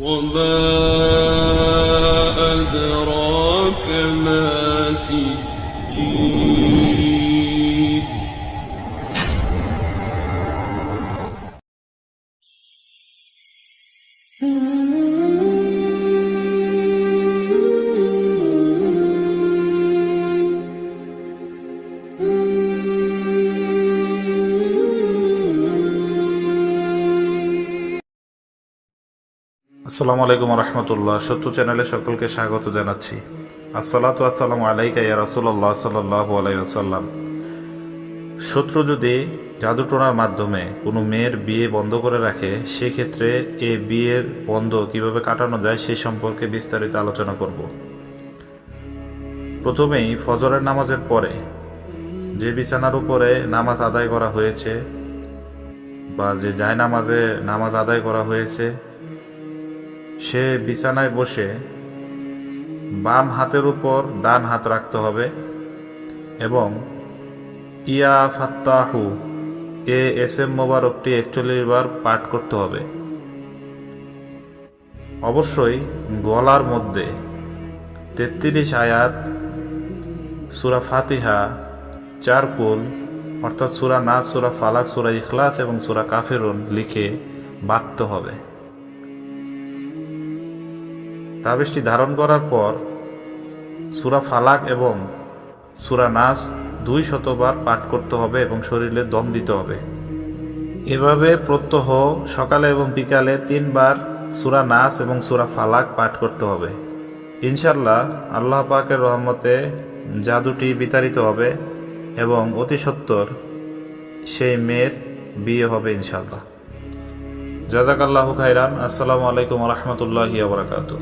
وما أدراك ما سجين. আসসালামু আলাইকুম রহমতুল্লাহ সত্য চ্যানেলে সকলকে স্বাগত জানাচ্ছি। আসসালাতু আসসালাম আলাইকা ইয়া রাসূলুল্লাহ সাল্লাল্লাহু আলাইহি ওয়াসাল্লাম। শত্রু যদি জাদুটোনার মাধ্যমে কোনো মেয়ের বিয়ে বন্ধ করে রাখে, সেক্ষেত্রে এ বিয়ের বন্ধ কীভাবে কাটানো যায় সেই সম্পর্কে বিস্তারিত আলোচনা করব। প্রথমেই ফজরের নামাজের পরে যে বিছানার উপরে নামাজ আদায় করা হয়েছে বা যে জায় নামাজে নামাজ আদায় করা হয়েছে সে বিছানায় বসে বাম হাতের উপর ডান হাত রাখতে হবে এবং ইয়া ফাত্তাহু, এ এস এম মোবারকটি একচল্লিশ বার পাঠ করতে হবে। অবশ্যই গলার মধ্যে তেত্রিশ আয়াত, সুরা ফাতিহা, চার কুল, অর্থাৎ সুরা নাচ সুরা ফালাক, সুরা ইখলাস এবং সুরা কাফেরুন লিখে বাঁধতে হবে। তাবিজটি ধারণ করার পর সুরা ফালাক এবং সুরা নাস দুই শতবার পাঠ করতে হবে এবং শরীরে দম দিতে হবে। এভাবে প্রত্যহ সকালে এবং বিকালে তিনবার সুরা নাস এবং সুরা ফালাক পাঠ করতে হবে। ইনশাল্লাহ আল্লাহ পাকের রহমতে জাদুটি বিতাড়িত হবে এবং অতি সত্বর সেই মেয়ের বিয়ে হবে ইনশাল্লাহ জাজাকাল্লাহু খাইরান আসসালামু আলাইকুম রহমতুল্লাহি আবরাকাতু